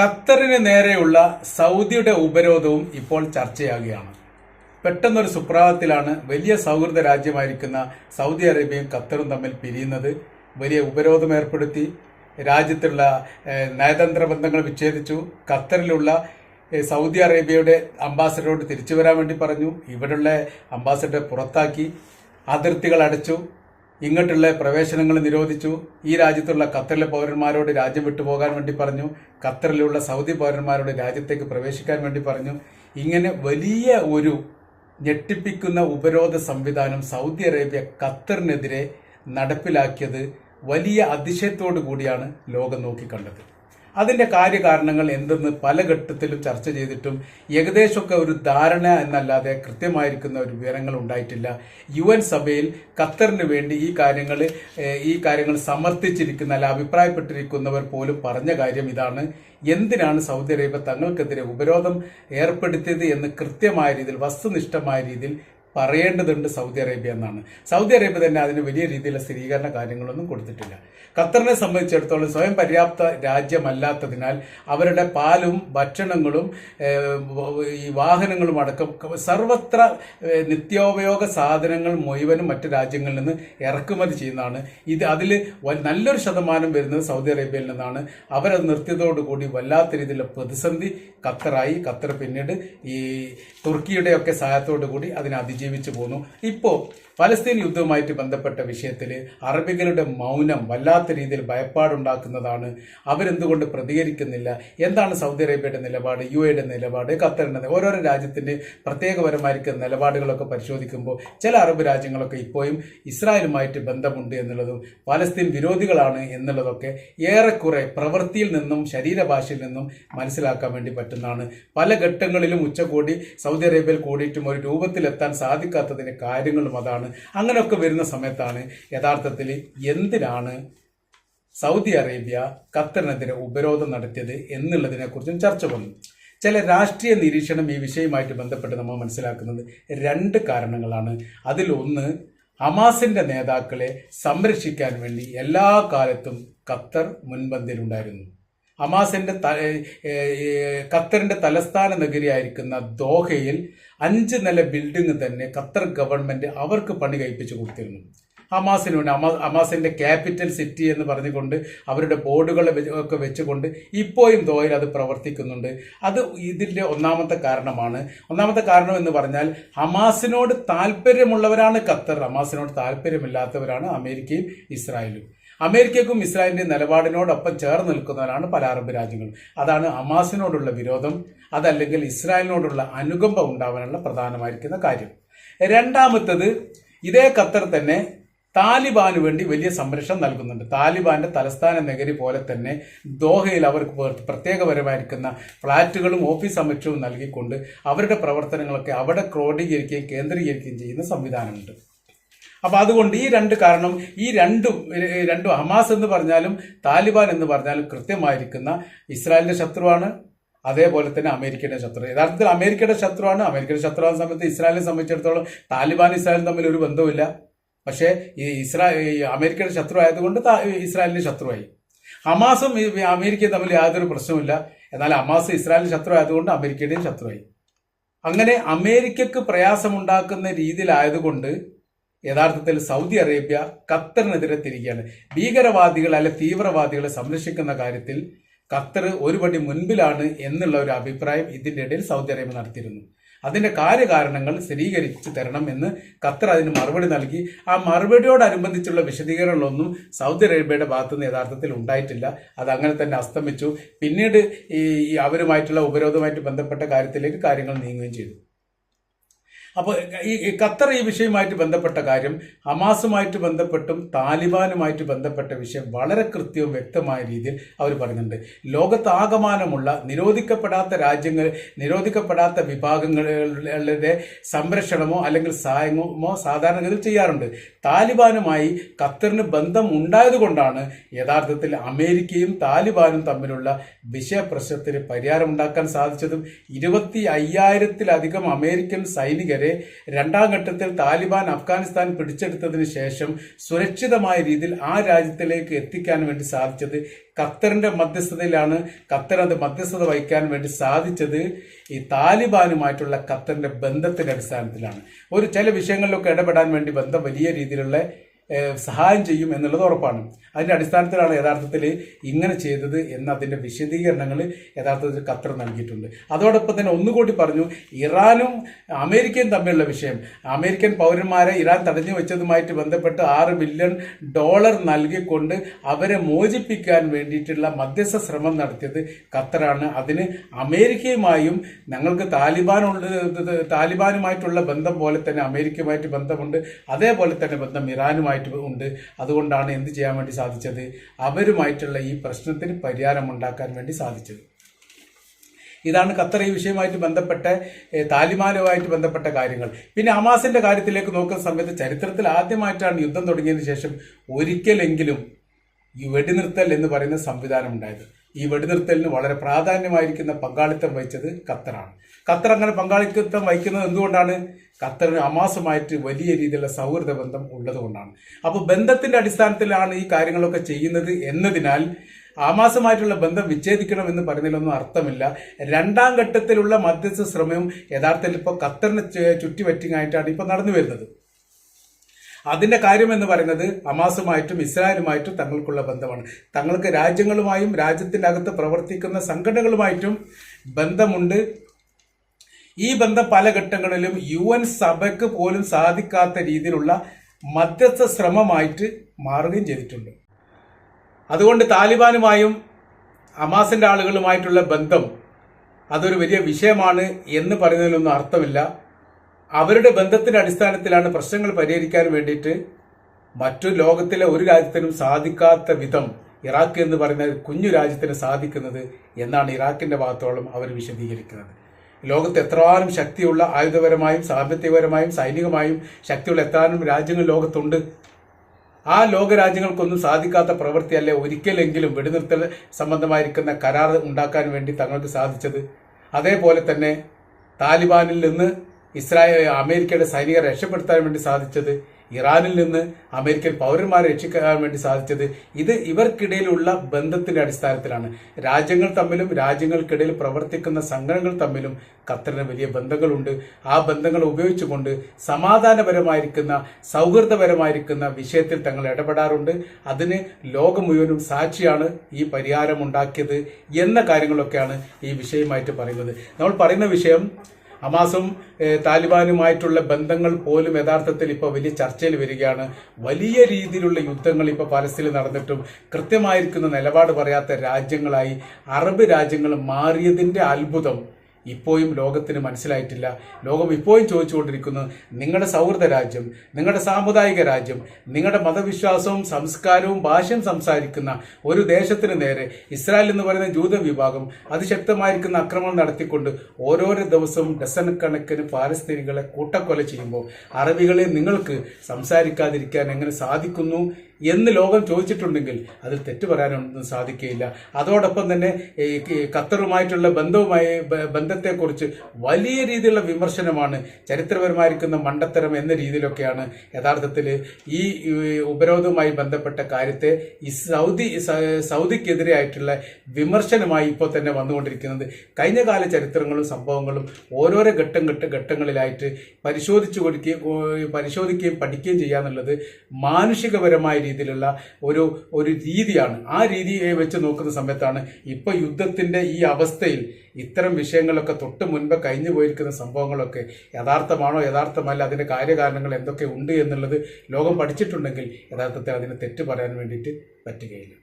ഖത്തറിന് നേരെയുള്ള സൗദിയുടെ ഉപരോധവും ഇപ്പോൾ ചർച്ചയാകുകയാണ്. പെട്ടെന്നൊരു സുപ്രഭാതത്തിലാണ് വലിയ സൗഹൃദ രാജ്യമായിരിക്കുന്ന സൗദി അറേബ്യയും ഖത്തറും തമ്മിൽ പിരിയുന്നത്. വലിയ ഉപരോധം ഏർപ്പെടുത്തി. രാജ്യത്തുള്ള നയതന്ത്ര ബന്ധങ്ങൾ വിച്ഛേദിച്ചു. ഖത്തറിലുള്ള സൗദി അറേബ്യയുടെ അംബാസഡറോട് തിരിച്ചു വരാൻ വേണ്ടി പറഞ്ഞു. ഇവിടെയുള്ള അംബാസഡറെ പുറത്താക്കി. അതിർത്തികൾ അടച്ചു. ഇങ്ങോട്ടുള്ള പ്രവേശനങ്ങൾ നിരോധിച്ചു. ഈ രാജ്യത്തുള്ള ഖത്തറിലെ പൗരന്മാരോട് രാജ്യം വിട്ടുപോകാൻ വേണ്ടി പറഞ്ഞു. ഖത്തറിലുള്ള സൗദി പൗരന്മാരോട് രാജ്യത്തേക്ക് പ്രവേശിക്കാൻ വേണ്ടി പറഞ്ഞു. ഇങ്ങനെ വലിയ ഒരു ഞെട്ടിപ്പിക്കുന്ന ഉപരോധ സംവിധാനം സൗദി അറേബ്യ ഖത്തറിനെതിരെ നടപ്പിലാക്കിയത് വലിയ അതിശയത്തോടു കൂടിയാണ് ലോകം നോക്കിക്കണ്ടത്. അതിന്റെ കാര്യകാരണങ്ങൾ എന്തെന്ന് പല ഘട്ടത്തിലും ചർച്ച ചെയ്തിട്ടും ഏകദേശമൊക്കെ ഒരു ധാരണ എന്നല്ലാതെ കൃത്യമായിരിക്കുന്ന ഒരു വിവരങ്ങൾ ഉണ്ടായിട്ടില്ല. യു എൻ സഭയിൽ ഖത്തറിന് വേണ്ടി ഈ കാര്യങ്ങൾ ഈ കാര്യങ്ങൾ സമർത്ഥിച്ചിരിക്കുന്ന അല്ല അഭിപ്രായപ്പെട്ടിരിക്കുന്നവർ പോലും പറഞ്ഞ കാര്യം ഇതാണ്. എന്തിനാണ് സൗദി അറേബ്യ തങ്ങൾക്കെതിരെ ഉപരോധം ഏർപ്പെടുത്തിയത് എന്ന് കൃത്യമായ രീതിയിൽ വസ്തുനിഷ്ഠമായ രീതിയിൽ പറയേണ്ടതുണ്ട് സൗദി അറേബ്യ എന്നാണ്. സൗദി അറേബ്യ തന്നെ അതിന് വലിയ രീതിയിലുള്ള സ്ഥിരീകരണ കാര്യങ്ങളൊന്നും കൊടുത്തിട്ടില്ല. ഖത്തറിനെ സംബന്ധിച്ചിടത്തോളം സ്വയം പര്യാപ്ത രാജ്യമല്ലാത്തതിനാൽ അവരുടെ പാലും ഭക്ഷണങ്ങളും ഈ വാഹനങ്ങളും അടക്കം സർവത്ര നിത്യോപയോഗ സാധനങ്ങൾ മുഴുവനും മറ്റു രാജ്യങ്ങളിൽ നിന്ന് ഇറക്കുമതി ചെയ്യുന്നതാണ്. ഇത് അതിൽ നല്ലൊരു ശതമാനം വരുന്നത് സൗദി അറേബ്യയിൽ നിന്നാണ്. അവരത് നിർത്തിയതോടുകൂടി വല്ലാത്ത രീതിയിലുള്ള പ്രതിസന്ധി ഖത്തറായി. ഖത്തർ പിന്നീട് ഈ തുർക്കിയുടെയൊക്കെ സഹായത്തോടു കൂടി അതിനെ അതിജീവിച്ചു. പോന്നു. ഇപ്പോൾ പലസ്തീൻ യുദ്ധവുമായിട്ട് ബന്ധപ്പെട്ട വിഷയത്തിൽ അറബികളുടെ മൗനം വല്ലാത്ത രീതിയിൽ ഭയപ്പാടുണ്ടാക്കുന്നതാണ്. അവരെന്തുകൊണ്ട് പ്രതികരിക്കുന്നില്ല? എന്താണ് സൗദി അറേബ്യയുടെ നിലപാട് യു എയുടെ നിലപാട് ഖത്തറിന്റെ നില- ഓരോരോ രാജ്യത്തിന്റെ പ്രത്യേകപരമായിരിക്കുന്ന നിലപാടുകളൊക്കെ പരിശോധിക്കുമ്പോൾ ചില അറബ് രാജ്യങ്ങളൊക്കെ ഇപ്പോഴും ഇസ്രായേലുമായിട്ട് ബന്ധമുണ്ട് എന്നുള്ളതും ഫലസ്തീൻ വിരോധികളാണ് എന്നുള്ളതൊക്കെ ഏറെക്കുറെ പ്രവൃത്തിയിൽ നിന്നും ശരീരഭാഷയിൽ നിന്നും മനസ്സിലാക്കാൻ വേണ്ടി പറ്റുന്നതാണ്. പല ഘട്ടങ്ങളിലും ഉച്ചകോടി സൗദി അറേബ്യയിൽ കൂടിയിട്ടും ഒരു രൂപത്തിലെത്താൻ സാധിക്കാത്തതിന്റെ കാര്യങ്ങളും അതാണ്. അങ്ങനെയൊക്കെ വരുന്ന സമയത്താണ് യഥാർത്ഥത്തിൽ എന്തിനാണ് സൗദി അറേബ്യ ഖത്തറിനെതിരെ ഉപരോധം നടത്തിയത് എന്നുള്ളതിനെക്കുറിച്ചും ചർച്ച വന്നു. ചില രാഷ്ട്രീയ നിരീക്ഷണം ഈ വിഷയവുമായിട്ട് ബന്ധപ്പെട്ട് നമ്മൾ മനസ്സിലാക്കുന്നത് രണ്ട് കാരണങ്ങളാണ്. അതിലൊന്ന് ഹമാസിന്റെ നേതാക്കളെ സംരക്ഷിക്കാൻ വേണ്ടി എല്ലാ കാലത്തും ഖത്തർ മുൻപന്തിയിലുണ്ടായിരുന്നു. ഹമാസിന്റെ ഖത്തറിന്റെ തലസ്ഥാന നഗരിയായിരിക്കുന്ന ദോഹയിൽ അഞ്ച് നില ബിൽഡിംഗ് തന്നെ ഖത്തർ ഗവൺമെന്റ് അവർക്ക് പണി കഴിപ്പിച്ചു കൊടുത്തിരുന്നു. ഹമാസിന് വേണ്ടി അമാ ക്യാപിറ്റൽ സിറ്റി എന്ന് പറഞ്ഞുകൊണ്ട് അവരുടെ ബോർഡുകളെ ഒക്കെ വെച്ചുകൊണ്ട് ഇപ്പോഴും ദോഹയിൽ അത് പ്രവർത്തിക്കുന്നുണ്ട്. അത് ഇതിന്റെ ഒന്നാമത്തെ കാരണമാണ്. ഒന്നാമത്തെ കാരണം എന്ന് പറഞ്ഞാൽ ഹമാസിനോട് താല്പര്യമുള്ളവരാണ് ഖത്തർ ഹമാസിനോട് താല്പര്യമില്ലാത്തവരാണ് അമേരിക്കയും ഇസ്രായേലും. അമേരിക്കക്കും ഇസ്രായേലിന്റെ നിലപാടിനോടൊപ്പം ചേർന്ന് നിൽക്കുന്നവരാണ് പല അറബ് രാജ്യങ്ങളും. അതാണ് അമാസിനോടുള്ള വിരോധം അതല്ലെങ്കിൽ ഇസ്രായേലിനോടുള്ള അനുകമ്പ ഉണ്ടാവാനുള്ള പ്രധാനമായിരിക്കുന്ന കാര്യം. രണ്ടാമത്തത് ഇതേ ഖത്തർ തന്നെ താലിബാന് വേണ്ടി വലിയ സംരക്ഷണം നൽകുന്നുണ്ട്. താലിബാന്റെ തലസ്ഥാന നഗരി പോലെ തന്നെ ദോഹയിൽ അവർക്ക് പ്ര- പ്രത്യേകപരമായിരിക്കുന്ന ഫ്ളാറ്റുകളും ഓഫീസ് സംരക്ഷണവും നൽകിക്കൊണ്ട് അവരുടെ പ്രവർത്തനങ്ങളൊക്കെ അവിടെ ക്രോഡീകരിക്കുകയും കേന്ദ്രീകരിക്കുകയും ചെയ്യുന്ന സംവിധാനമുണ്ട്. അപ്പൊ അതുകൊണ്ട് ഈ രണ്ട് കാരണം ഈ രണ്ടും രണ്ടും ഹമാസ് എന്ന് പറഞ്ഞാലും താലിബാൻ എന്ന് പറഞ്ഞാലും കൃത്യമായിരിക്കുന്ന ഇസ്രായേലിന്റെ ശത്രുവാണ് അതേപോലെ തന്നെ അമേരിക്കയുടെ ശത്രു. യഥാർത്ഥത്തിൽ അമേരിക്കയുടെ ശത്രുവാണ് അമേരിക്കയുടെ ശത്രുവാകുന്ന സമയത്ത് ഇസ്രായേലിനെ സംബന്ധിച്ചിടത്തോളം താലിബാൻ ഇസ്രായേലും തമ്മിൽ ഒരു ബന്ധവുമില്ല. പക്ഷേ ഈ ഇസ്രാ അമേരിക്കയുടെ ശത്രു ആയതുകൊണ്ട് ഇസ്രായേലിന്റെ ശത്രുവായി. ഹമാസും അമേരിക്കയും തമ്മിൽ യാതൊരു പ്രശ്നവുമില്ല. എന്നാൽ ഹമാസ് ഇസ്രായേലിന്റെ ശത്രു ആയതുകൊണ്ട് അമേരിക്കയുടെയും ശത്രുവായി. അങ്ങനെ അമേരിക്കക്ക് പ്രയാസമുണ്ടാക്കുന്ന രീതിയിലായതുകൊണ്ട് യഥാർത്ഥത്തിൽ സൗദി അറേബ്യ ഖത്തറിനെതിരെ തിരികെയാണ്. ഭീകരവാദികൾ അല്ലെ തീവ്രവാദികളെ സംരക്ഷിക്കുന്ന കാര്യത്തിൽ ഖത്തർ ഒരുപടി മുൻപിലാണ് എന്നുള്ള ഒരു അഭിപ്രായം ഇതിന്റെ ഇടയിൽ സൗദി അറേബ്യ നടത്തിയിരുന്നു. അതിന്റെ കാര്യകാരണങ്ങൾ സ്ഥിരീകരിച്ചു തരണം എന്ന് ഖത്തർ അതിന് മറുപടി നൽകി. ആ മറുപടിയോടനുബന്ധിച്ചുള്ള വിശദീകരണങ്ങളൊന്നും സൗദി അറേബ്യയുടെ ഭാഗത്തുനിന്ന് യഥാർത്ഥത്തിൽ ഉണ്ടായിട്ടില്ല. അത് അങ്ങനെ തന്നെ അസ്തമിച്ചു. പിന്നീട് ഈ അവരുമായിട്ടുള്ള ഉപരോധവുമായിട്ട് ബന്ധപ്പെട്ട കാര്യത്തിലേക്ക് കാര്യങ്ങൾ നീങ്ങുകയും ചെയ്തു. അപ്പോൾ ഈ ഖത്തർ ഈ വിഷയവുമായിട്ട് ബന്ധപ്പെട്ട കാര്യം ഹമാസുമായിട്ട് ബന്ധപ്പെട്ടും താലിബാനുമായിട്ട് ബന്ധപ്പെട്ട വിഷയം വളരെ കൃത്യവും വ്യക്തമായ രീതിയിൽ അവർ പറയുന്നുണ്ട്. ലോകത്താകമാനമുള്ള നിരോധിക്കപ്പെടാത്ത രാജ്യങ്ങൾ നിരോധിക്കപ്പെടാത്ത വിഭാഗങ്ങളുടെ സംരക്ഷണമോ അല്ലെങ്കിൽ സഹായമോ സാധാരണഗതിയിൽ ചെയ്യാറുണ്ട്. താലിബാനുമായി ഖത്തറിന് ബന്ധം ഉണ്ടായതുകൊണ്ടാണ് യഥാർത്ഥത്തിൽ അമേരിക്കയും താലിബാനും തമ്മിലുള്ള വിഷയപ്രശ്നത്തിന് പരിഹാരമുണ്ടാക്കാൻ സാധിച്ചതും. ഇരുപത്തി അയ്യായിരത്തിലധികം അമേരിക്കൻ സൈനികരെ വരെ രണ്ടാം ഘട്ടത്തിൽ താലിബാൻ അഫ്ഗാനിസ്ഥാൻ പിടിച്ചെടുത്തതിന് ശേഷം സുരക്ഷിതമായ രീതിയിൽ ആ രാജ്യത്തിലേക്ക് എത്തിക്കാൻ വേണ്ടി സാധിച്ചത് ഖത്തറിന്റെ മധ്യസ്ഥതയിലാണ്. ഖത്തർ അത് മധ്യസ്ഥത വഹിക്കാൻ വേണ്ടി സാധിച്ചത് ഈ താലിബാനുമായിട്ടുള്ള ഖത്തറിന്റെ ബന്ധത്തിന്റെ അടിസ്ഥാനത്തിലാണ്. ഒരു ചില വിഷയങ്ങളിലൊക്കെ ഇടപെടാൻ വേണ്ടി ബന്ധം വലിയ രീതിയിലുള്ള സഹായം ചെയ്യും എന്നുള്ളത് ഉറപ്പാണ്. അതിന്റെ അടിസ്ഥാനത്തിലാണ് യഥാർത്ഥത്തിൽ ഇങ്ങനെ ചെയ്തത് എന്ന അതിന്റെ വിശദീകരണങ്ങൾ യഥാർത്ഥത്തിൽ ഖത്തർ നൽകിയിട്ടുണ്ട്. അതോടൊപ്പം തന്നെ ഒന്നുകൂടി പറഞ്ഞു ഇറാനും അമേരിക്കയും തമ്മിലുള്ള വിഷയം. അമേരിക്കൻ പൗരന്മാരെ ഇറാൻ തടഞ്ഞു വെച്ചതുമായിട്ട് ബന്ധപ്പെട്ട് ആറ് ബില്യൺ ഡോളർ നൽകിക്കൊണ്ട് അവരെ മോചിപ്പിക്കാൻ വേണ്ടിയിട്ടുള്ള മധ്യസ്ഥ ശ്രമം നടത്തിയത് ഖത്തറാണ്. അതിന് അമേരിക്കയുമായും ഞങ്ങൾക്ക് താലിബാനുള്ള താലിബാനുമായിട്ടുള്ള ബന്ധം പോലെ തന്നെ അമേരിക്കയുമായിട്ട് ബന്ധമുണ്ട്. അതേപോലെ തന്നെ ബന്ധം ഇറാനുമായിട്ട് ഉണ്ട്. അതുകൊണ്ടാണ് എന്ത് ചെയ്യാൻ വേണ്ടി സാധിച്ചത്? അവരുമായിട്ടുള്ള ഈ പ്രശ്നത്തിന് പരിഹാരം ഉണ്ടാക്കാൻ വേണ്ടി സാധിച്ചത്. ഇതാണ് ഖത്തർ ഈ വിഷയമായിട്ട് ബന്ധപ്പെട്ട താലിമാനുമായിട്ട് ബന്ധപ്പെട്ട കാര്യങ്ങൾ. പിന്നെ അമാസിന്റെ കാര്യത്തിലേക്ക് നോക്കുന്ന സമയത്ത് ചരിത്രത്തിൽ ആദ്യമായിട്ടാണ് യുദ്ധം തുടങ്ങിയതിനു ശേഷം ഒരിക്കലെങ്കിലും ഈ വെടിനിർത്തൽ എന്ന് പറയുന്ന സംവിധാനം ഉണ്ടായത്. ഈ വെടിനിർത്തലിന് വളരെ പ്രാധാന്യമായിരിക്കുന്ന പങ്കാളിത്തം വഹിച്ചത് ഖത്തറാണ്. ഖത്തർ അങ്ങനെ പങ്കാളിത്തം വഹിക്കുന്നത് എന്തുകൊണ്ടാണ്? ഖത്തറിന് അമാസമായിട്ട് വലിയ രീതിയിലുള്ള സൗഹൃദ ബന്ധം ഉള്ളതുകൊണ്ടാണ്. അപ്പോൾ ബന്ധത്തിന്റെ അടിസ്ഥാനത്തിലാണ് ഈ കാര്യങ്ങളൊക്കെ ചെയ്യുന്നത് എന്നതിനാൽ ആമാസമായിട്ടുള്ള ബന്ധം വിച്ഛേദിക്കണം എന്ന് പറയുന്നതിലൊന്നും അർത്ഥമില്ല. രണ്ടാം ഘട്ടത്തിലുള്ള മധ്യസ്ഥ ശ്രമവും യഥാർത്ഥത്തിൽ ഇപ്പോൾ ഖത്തറിനെ ചു- ചുറ്റിപറ്റിങ്ങായിട്ടാണ് ഇപ്പോൾ നടന്നു വരുന്നത്. അതിന്റെ കാര്യം എന്ന് പറയുന്നത് അമാസുമായിട്ടും ഇസ്രായേലുമായിട്ടും തങ്ങൾക്കുള്ള ബന്ധമാണ്. തങ്ങൾക്ക് രാജ്യങ്ങളുമായും രാജ്യത്തിന്റെ അകത്ത് പ്രവർത്തിക്കുന്ന സംഘടനകളുമായിട്ടും ബന്ധമുണ്ട്. ഈ ബന്ധം പല ഘട്ടങ്ങളിലും യു എൻ സഭയ്ക്ക് പോലും സാധിക്കാത്ത രീതിയിലുള്ള മധ്യസ്ഥ ശ്രമമായിട്ട് മാറുകയും ചെയ്തിട്ടുണ്ട്. അതുകൊണ്ട് താലിബാനുമായും ഹമാസിന്റെ ആളുകളുമായിട്ടുള്ള ബന്ധം അതൊരു വലിയ വിഷയമാണ് എന്ന് പറയുന്നതിലൊന്നും അർത്ഥമില്ല. അവരുടെ ബന്ധത്തിന്റെ അടിസ്ഥാനത്തിലാണ് പ്രശ്നങ്ങൾ പരിഹരിക്കാൻ വേണ്ടിയിട്ട് മറ്റു ലോകത്തിലെ ഒരു രാജ്യത്തിനും സാധിക്കാത്ത വിധം ഇറാഖ് എന്ന് പറയുന്ന കുഞ്ഞു രാജ്യത്തിന് സാധിക്കുന്നത് എന്നാണ് ഇറാഖിന്റെ ഭാഗത്തോളം അവർ വിശദീകരിക്കുന്നത്. ലോകത്ത് എത്രമാനം ശക്തിയുള്ള ആയുധപരമായും സാമ്പത്തികപരമായും സൈനികമായും ശക്തിയുള്ള എത്രാനും രാജ്യങ്ങൾ ലോകത്തുണ്ട്? ആ ലോകരാജ്യങ്ങൾക്കൊന്നും സാധിക്കാത്ത പ്രവൃത്തിയല്ലേ ഒരിക്കലെങ്കിലും വെടിനിർത്തൽ സംബന്ധമായിരിക്കുന്ന കരാർ ഉണ്ടാക്കാൻ വേണ്ടി തങ്ങൾക്ക് സാധിച്ചത്? അതേപോലെ തന്നെ താലിബാനിൽ നിന്ന് ഇസ്രായേൽ അമേരിക്കയുടെ സൈനികരെ രക്ഷപ്പെടുത്താൻ വേണ്ടി സാധിച്ചത് ഇറാനിൽ നിന്ന് അമേരിക്കൻ പൗരന്മാരെ രക്ഷിക്കാൻ വേണ്ടി സാധിച്ചത് ഇത് ഇവർക്കിടയിലുള്ള ബന്ധത്തിന്റെ അടിസ്ഥാനത്തിലാണ്. രാജ്യങ്ങൾ തമ്മിലും രാജ്യങ്ങൾക്കിടയിൽ പ്രവർത്തിക്കുന്ന സംഘടനകൾ തമ്മിലും ഖത്തറിന് വലിയ ബന്ധങ്ങളുണ്ട്. ആ ബന്ധങ്ങൾ ഉപയോഗിച്ചുകൊണ്ട് സമാധാനപരമായിരിക്കുന്ന സൗഹൃദപരമായിരിക്കുന്ന വിഷയത്തിൽ തങ്ങൾ ഇടപെടാറുണ്ട്. അതിന് ലോകം മുഴുവനും സാക്ഷിയാണ് ഈ പരിഹാരം ഉണ്ടാക്കിയത് എന്ന കാര്യങ്ങളൊക്കെയാണ് ഈ വിഷയമായിട്ട് പറയുന്നത്. നമ്മൾ പറയുന്ന വിഷയം ഹമാസും താലിബാനുമായിട്ടുള്ള ബന്ധങ്ങൾ പോലും യഥാർത്ഥത്തിൽ ഇപ്പോൾ വലിയ ചർച്ചയിൽ വരികയാണ്. വലിയ രീതിയിലുള്ള യുദ്ധങ്ങൾ ഇപ്പോൾ പലസ്തീനിൽ നടന്നിട്ടും കൃത്യമായിരിക്കുന്ന നിലപാട് പറയാത്ത രാജ്യങ്ങളായി അറബ് രാജ്യങ്ങൾ മാറിയതിന്റെ അത്ഭുതം ഇപ്പോഴും ലോകത്തിന് മനസ്സിലായിട്ടില്ല. ലോകം ഇപ്പോഴും ചോദിച്ചുകൊണ്ടിരിക്കുന്നു നിങ്ങളുടെ സൗഹൃദ രാജ്യം നിങ്ങളുടെ സാമുദായിക രാജ്യം നിങ്ങളുടെ മതവിശ്വാസവും സംസ്കാരവും ഭാഷയും സംസാരിക്കുന്ന ഒരു ദേശത്തിന് നേരെ ഇസ്രായേൽ എന്ന് പറയുന്ന ജൂത വിഭാഗം അതിശക്തമായിരിക്കുന്ന ആക്രമണം നടത്തിക്കൊണ്ട് ഓരോരോ ദിവസവും ഡസൻ കണക്കിന് പാലസ്തീനികളെ കൂട്ടക്കൊല ചെയ്യുമ്പോൾ അറബികളെ നിങ്ങൾക്ക് സംസാരിക്കാതിരിക്കാൻ എങ്ങനെ സാധിക്കുന്നു എന്ന് ലോകം ചോദിച്ചിട്ടുണ്ടെങ്കിൽ അതിൽ തെറ്റ് പറയാനൊന്നും സാധിക്കുകയില്ല. അതോടൊപ്പം തന്നെ ഖത്തറുമായിട്ടുള്ള ബന്ധവുമായി ബന്ധത്തെക്കുറിച്ച് വലിയ രീതിയിലുള്ള വിമർശനമാണ് ചരിത്രപരമായിരിക്കുന്ന മണ്ടത്തരം എന്ന രീതിയിലൊക്കെയാണ് യഥാർത്ഥത്തിൽ ഈ ഉപരോധവുമായി ബന്ധപ്പെട്ട കാര്യത്തെ ഈ സൗദി സൗദിക്കെതിരെയായിട്ടുള്ള വിമർശനമായി ഇപ്പോൾ തന്നെ വന്നുകൊണ്ടിരിക്കുന്നത്. കഴിഞ്ഞ കാല ചരിത്രങ്ങളും സംഭവങ്ങളും ഓരോരോ ഘട്ടം ഘട്ട ഘട്ടങ്ങളിലായിട്ട് പരിശോധിച്ചു കൊടുക്കുകയും പരിശോധിക്കുകയും പഠിക്കുകയും ചെയ്യാന്നുള്ളത് മാനുഷികപരമായ രീതിയിലുള്ള ഒരു ഒരു രീതിയാണ്. ആ രീതിയെ വെച്ച് നോക്കുന്ന സമയത്താണ് ഇപ്പൊ യുദ്ധത്തിന്റെ ഈ അവസ്ഥയിൽ ഇത്തരം വിഷയങ്ങളൊക്കെ തൊട്ട് മുൻപ് കഴിഞ്ഞു പോയിരിക്കുന്ന സംഭവങ്ങളൊക്കെ യഥാർത്ഥമാണോ യഥാർത്ഥമല്ല അതിന്റെ കാര്യകാരണങ്ങൾ എന്തൊക്കെ ഉണ്ട് എന്നുള്ളത് ലോകം പഠിച്ചിട്ടുണ്ടെങ്കിൽ യഥാർത്ഥത്തിൽ അതിന് തെറ്റ് പറയാൻ വേണ്ടിയിട്ട് പറ്റുകയില്ല.